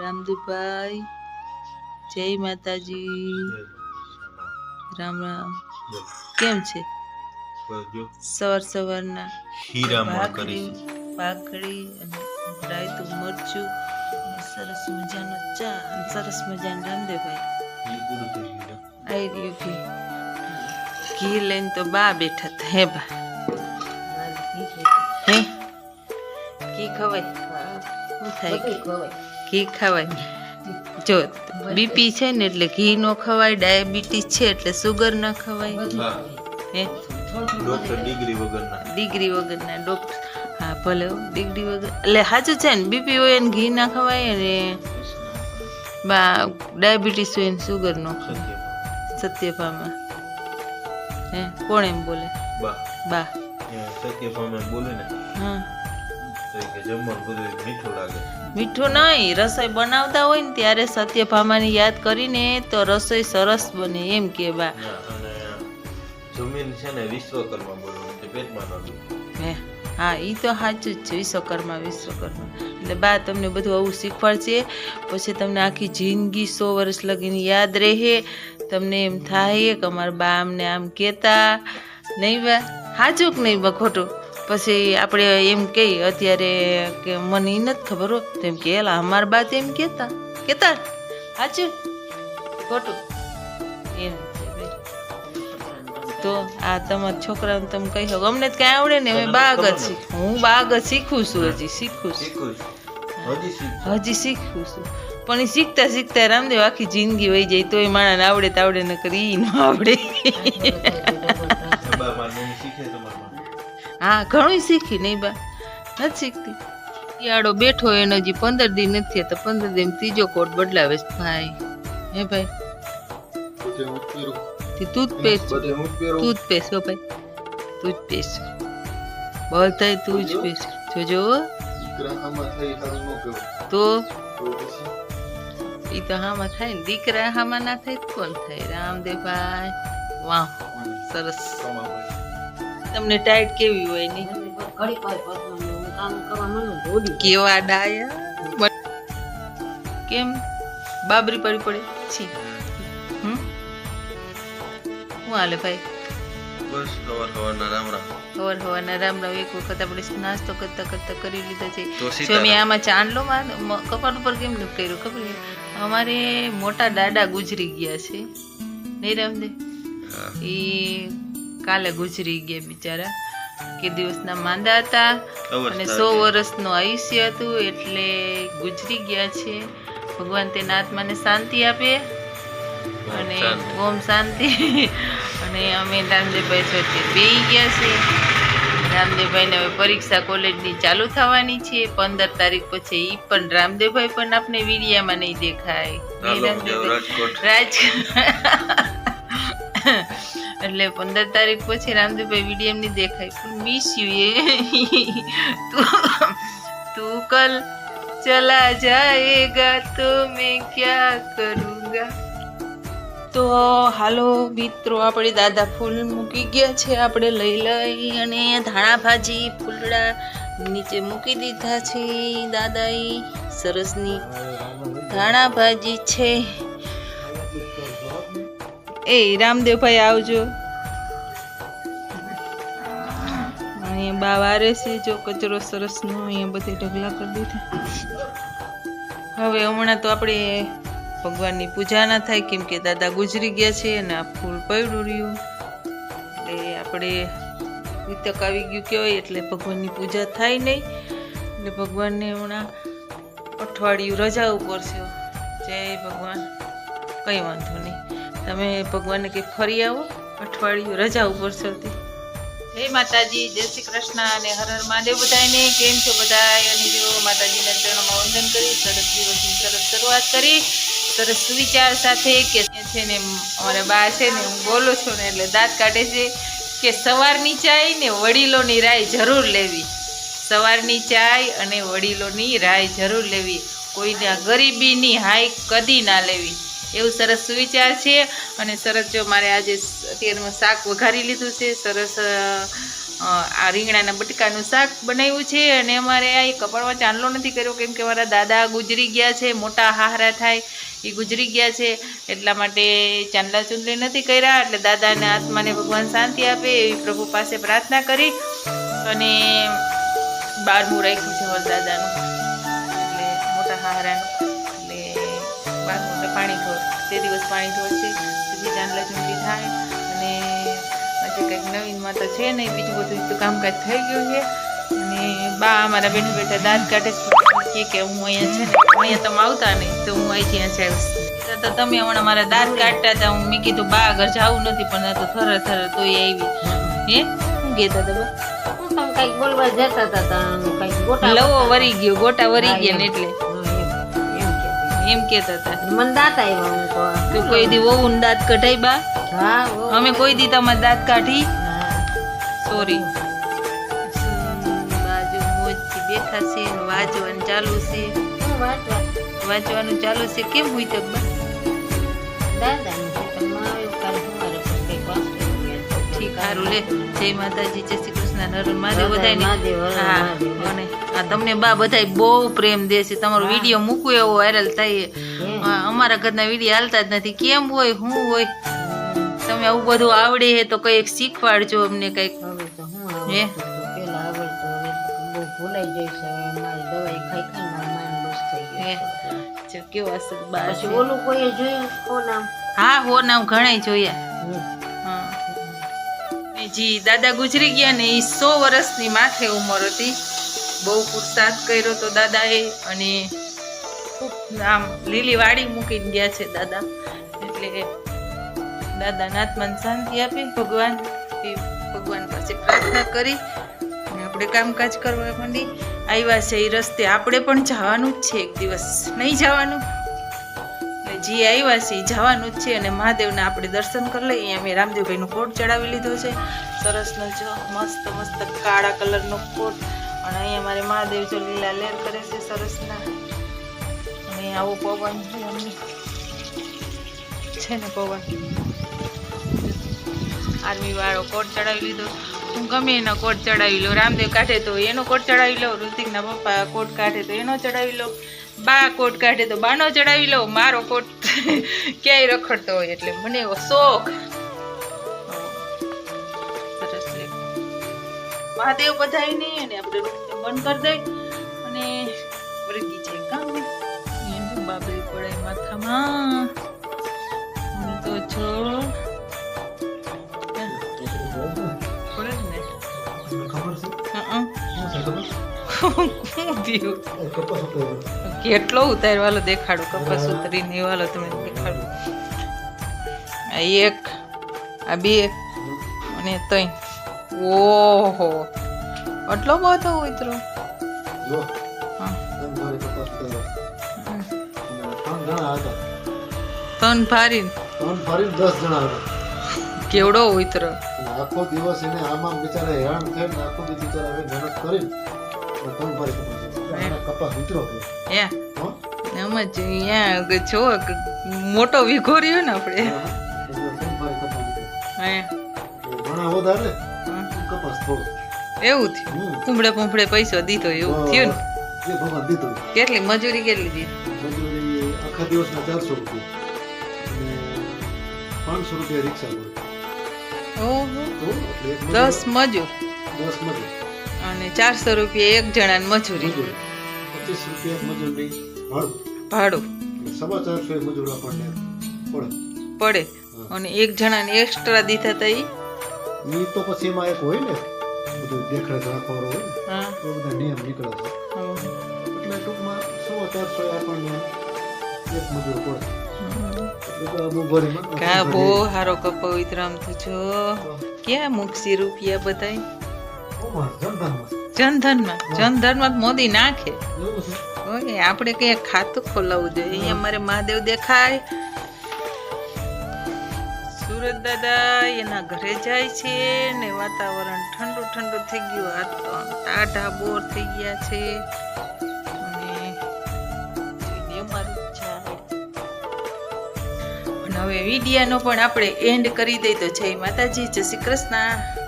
રામદુભાઈ જય માતાજી. રામ રામ. કેમ છે? સવાર સવારના હીરામણ કરી ભાખરી અને રાયતું મરચું સરસ મજાનો ચા અને સરસ મજાનો રામદેવભાઈ. આવી રહ્યો ઘી. ઘી લઈને તો બા બેઠા હતા હે બા? હે? ઘી ખવાય? શું થાય ઘી? ઘી ખવાય જો બીપી છે ને એટલે ઘી નો ખવાય ડાયાબિટીસ છે એટલે સુગર ન ખવાય. હે? ડિગ્રી વગરના. ડિગ્રી વગરના ડોક્ટર હા ભલે ડિગ્રી વગર. એટલે સાચું છે ને બીપી હોય ને ઘી ના ખવાય અને બા ડાયાબિટીસ હોય ને સુગર નો. ખવાય સત્યભામાં. હે કોણ એમ બોલે? બા. બા. સત્યભામાં બોલે ને. હા. મીઠું નહીં રસોઈ બનાવતા હોય ને ત્યારે સત્યભામાની યાદ કરીને તો રસોઈ સરસ બને એમ કે બા જમીન છે ને વિશ્વકર્મા બોલવું એટલે પેટમાં ન હે હા એ તો સાચું જ છે વિશ્વકર્મા વિશ્વકર્મા. એટલે બા તમને બધું આવું શીખવાડશે પછી તમને આખી જિંદગી સો વર્ષ લગીને યાદ રહે તમને એમ થાય કે અમારા બા અમને આમ કહેતા. નહીં બા? સાચું કે નહીં બા ખોટું? પછી આપણે એમ કહીએ અત્યારે કે મને એ નથી ખબર હો એમ કે એલા અમારા બા એમ કહેતા કહેતા સાચું ખોટું? એમ તો આ તમારા છોકરાને તમે કહી શકો. અમને જ કાંઈ આવડે ને અમે બાગ જ શીખ હું બાગ જ શીખું છું હજી શીખું છું. હજી શીખું. છું. પણ એ શીખતા શીખતા રામદેવ આખી જિંદગી વહી જાય તોય માણસને આવડે તો આવડે. ન કરી ન આવડે હા ઘણું શીખી નહીં બા? નથી શીખતી. શિયાળો બેઠો એનો હજી પંદર દિન નથી તો પંદર દિન ત્રીજો કોટ બદલાવે છે ભાઈ. હે ભાઈ? તે ટૂથપેસ્ટ ટૂથપેસ્ટ હો ભાઈ. ટૂથપેસ્ટ બધાય ટૂથપેસ્ટ જોજો તો? એ તો હામાં થાય ને. દીકરા હામાં ના થાય તો કોણ થાય? રામદેવભાઈ વાહ સરસ. તમને ટાઈટ કેવી હોયની કેવા ડાયા? કેમ? બાબરી પડી પડે? છી. હમ? શું હાલે ભાઈ? બસ રામ રામ હવાર હવારના રામ રામ એક વખત આપણે નાસ્તો કરતા કરતા કરી લીધા છે. તો જો મેં આમાં ચાંદલો કપાળ ઉપર કેમ ન કર્યું ખબર? અમારે મોટા દાદા ગુજરી ગયા છે. નહીં રામદેવ? એ કાલે ગુજરી ગયા બિચારા કે દિવસના માંદા હતા અને સો. વર્ષનું આયુષ્ય હતું એટલે ગુજરી ગયા છે ભગવાન તેના આત્માને શાંતિ આપે અને. ઓમ શાંતિ અને અમે રામદેવભાઈ સાથે બેસી ગયા છે રામદેવભાઈને હવે પરીક્ષા કોલેજની ચાલુ થવાની છે પંદર તારીખ પછી એ પણ રામદેવભાઈ પણ આપણે વીડિયામાં નહીં દેખાય? રાજકોટ રાજ એટલે પંદર તારીખ પછી રામદેવભાઈ વીડિયો નહીં દેખાય. પણ મિસ યુ એ. તું કલ ચલા જાયેગા, તો મેં ક્યા કरूंगा તો હાલો મિત્રો, આપણે દાદા ફૂલ મૂકી ગયા છે. આપણે લઈ લઈ અને ધાણા ભાજી, ફૂલડા નીચે મૂકી દીધા છે દાદાએ. સરસની ધાણા ભાજી છે. એ રામદેવભાઈ આવજો. બા વારે છે, જો કચરો સરસ ન હોય અહીંયા બધે ઢગલા કરી દીધા. હવે હમણાં તો આપણે ભગવાનની પૂજા ના થાય, કેમ કે દાદા ગુજરી ગયા છે અને આ ફૂલ પડ્યું રહ્યું. એટલે આપણે વિતક આવી ગયું કહેવાય, એટલે ભગવાનની પૂજા થાય નહીં. એટલે ભગવાનને હમણાં અઠવાડિયું રજા ઉપર છે. જય ભગવાન. કંઈ વાંધો નહીં. તમે ભગવાનને કંઈ ફરી આવો, અઠવાડિયું રજા ઉપર છો. તે જય માતાજી, જય શ્રી કૃષ્ણ અને હર હર મહાદેવ બધાને કેમ છો બધા અને જો માતાજીના ચરણોમાં વંદન કરી, સરસ દિવસની સરસ શરૂઆત કરી. સરસ સુવિચાર સાથે કે છે ને અમારે બા છે ને, હું બોલું છું ને એટલે દાંત કાઢે છે કે સવારની ચાય ને વડીલોની રાય જરૂર લેવી. સવારની ચાય અને વડીલોની રાય જરૂર લેવી. કોઈના ગરીબીની હાઈ કદી ના લેવી. એવું સરસ સુવિચાર છે. અને સરસ જો મારે આજે અત્યારમાં શાક વઘારી લીધું છે. સરસ આ રીંગણાના બટકાનું શાક બનાવ્યું છે. અને અમારે આ કપાળમાં ચાંદલો નથી કર્યો, કેમ કે મારા દાદા ગુજરી ગયા છે, મોટા હાહરા થાય, એ ગુજરી ગયા છે. એટલા માટે ચાંદલા ચૂંદલી નથી કર્યા. એટલે દાદાના આત્માને ભગવાન શાંતિ આપે, એવી પ્રભુ પાસે પ્રાર્થના કરી. અને બારમું રાખ્યું છે દાદાનું. એટલે મોટા એટલે પાણી ઢોળ તે દિવસ પાણી ઢોળ છે. પછી ચાંદલા ચૂંટણી થાય અને આજે કંઈક નવીનમાં તો છે નહીં બીજું બધું તો કામકાજ થઈ ગયું છે. અને બા અમારા બેઠા બેઠા દાંત કાઢે છે. કે હું અહીંયા છે ને અહીંયા તમે આવતા નહીં તો હું અહીંથી અહીંયા આવીશ. તો તમે હમણાં મારા દાંત કાઢતા હતા હું મેં કીધું બા આગળ જવું નથી પણ તો થર થર તોય આવી. હે? શું કહેતા હતા બા કંઈક બોલવા જતા હતા તો કંઈક ગોટા લવો વરી ગયો ગોટા વરી ગયા ને એટલે. એમ કેતા હતા. મને દાંત આવ્યા હું તો. તો કોઈ દી વહુ દાંત કઢાઈ બા. હા અમે કોઈ દી તમારે દાંત કાઢી. સોરી બાજુ મોજથી બેઠા છે વાંચવાનું ચાલુ છે. વાંચવાનું ચાલુ છે કેમ હોય તો બા ગયા. ઠીક સારું લે. જય માતાજી જય શ્રી કૃષ્ણ બધાય હા. અને આ તમને બા બધાય બહુ પ્રેમ દે છે તમારો વીડિયો મૂકવું એવો વાયરલ થાય હે. અમારા ઘરના વીડિયો હાલતા જ નથી કેમ હોય શું હોય તમે આવું બધું આવડે છે તો કંઈક શીખવાડજો અમને કંઈક હે? ભૂલાઈ જઈશ મારી દવાઈ ખાઈ ખાઈને મારું લોસ થઈ ગયું છે. જો કેવા છે બા પછી છે. ઓલું કોઈએ જોયું કોણ આમ હા હો નામ ઘણાય જોયા. હા. જી, દાદા ગુજરી ગયા ને એ સો વર્ષની માથે ઉંમર હતી. બહુ પુરસાદ કર્યો તો દાદાએ અને ખૂબ આમ લીલી વાડી મૂકીને ગયા છે દાદા. એટલે દાદા આત્માને શાંતિ આપી, ભગવાન એ ભગવાન પાસે પ્રાર્થના કરી અને આપણે કામકાજ કરવા માંડી. આવ્યા છે એ રસ્તે. આપણે પણ જવાનું જ છે એક દિવસ. નહીં જવાનું? જે આવ્યા છે એ જવાનું જ છે અને મહાદેવના આપણે દર્શન કરી લઈએ. અહીંયા મેં રામદેવભાઈનો કોટ ચડાવી લીધો છે. સરસનો જો, મસ્ત મસ્ત કાળા કલરનો કોટ. અને અહીંયા મારે મહાદેવ જો લીલા લેર કરે છે સરસના અને આવો પવન છે ને પવન? આર્મી વાળો કોટ ચડાવી લીધો. હું ગમે એનો કોટ ચડાવી લઉં. રામદેવ કાઢે તો એનો કોટ ચડાવી લઉં. ઋતિકના પપ્પા કોટ કાઢે તો એનો ચડાવી લઉં. બા કોટ કાઢે તો બાનો ચડાવી લઉં, મારો કોટ ક્યાંય રખડતો હોય એટલે મને એવો શોખ. મહાદેવ બધાય નહીં અને આપણે બંધ કરી દઈ અને વૃદ્ધિ છે કામ બાબરી પડાય માથામાં. થયું કેટલો ઉતારવાલો દેખાડું કપાસ ઉતરીને એ વાલો તમે દેખાડું. આ એક આ બે અને ત્રણ ઓહો આટલો બધો ઉતરો. હા. ત્રણ ભારી. દસ જણા હતા. કેવડો ઉતરો. આખો દિવસ એને આમાં બિચારા હેરાન થઈને આખો દિવસ બિચારા હવે મહેનત કરીને ઉતરો એમ જ અહીંયા જો મોટો વિઘોર્યો ને આપણે. ઘણા વધારે કપાસ થોડો. એવું થયું. કુંબળે પુંબળે પૈસો દીધો એવું થયું ને? ભગવાન દીધું. કેટલી મજૂરી કેટલી દીધી? મજૂરી આખા દિવસના ચારસો રૂપિયા. પાંચસો રૂપિયા રિક્ષા દસ મજૂર. દસ મજૂર. અને ચારસો રૂપિયા એક જણાની મજૂરી. પચીસ રૂપિયા મજૂરી ભાડું. ભાડું. સવા ચારસો એ મજૂર આપણને પડે. પડે. અને એક જણાને એક્સ્ટ્રા દીધા હતા ઈ? તો પછી એમાં એક હોય ને બધું દેખરેખ રાખવાનો હોય હા. એ બધા નિયમ નીકળે છે. એટલે ટૂંકમાં સવા ચારસો એ આપણને એક મજૂર પડે. કા બહુ હારો કપવિત્રમ વિતરામ તો જો ક્યાં મૂકશી રૂપિયા બધાય? જનધનમાં. જનધનમાં. મોદી નાખે. એવું આપણે કઈ ખાતું ખોલાવવું જોઈએ. અહીંયા અમારે મહાદેવ દેખાય. સુરત દાદા એના ઘરે જાય છે ને વાતાવરણ ઠંડુ ઠંડુ થઈ ગયું. આ તો ટાઢા બોર થઈ ગયા છે. અને હવે વિડિયાનો પણ આપણે એન્ડ કરી દઈ તો જય માતાજી જય શ્રી કૃષ્ણ.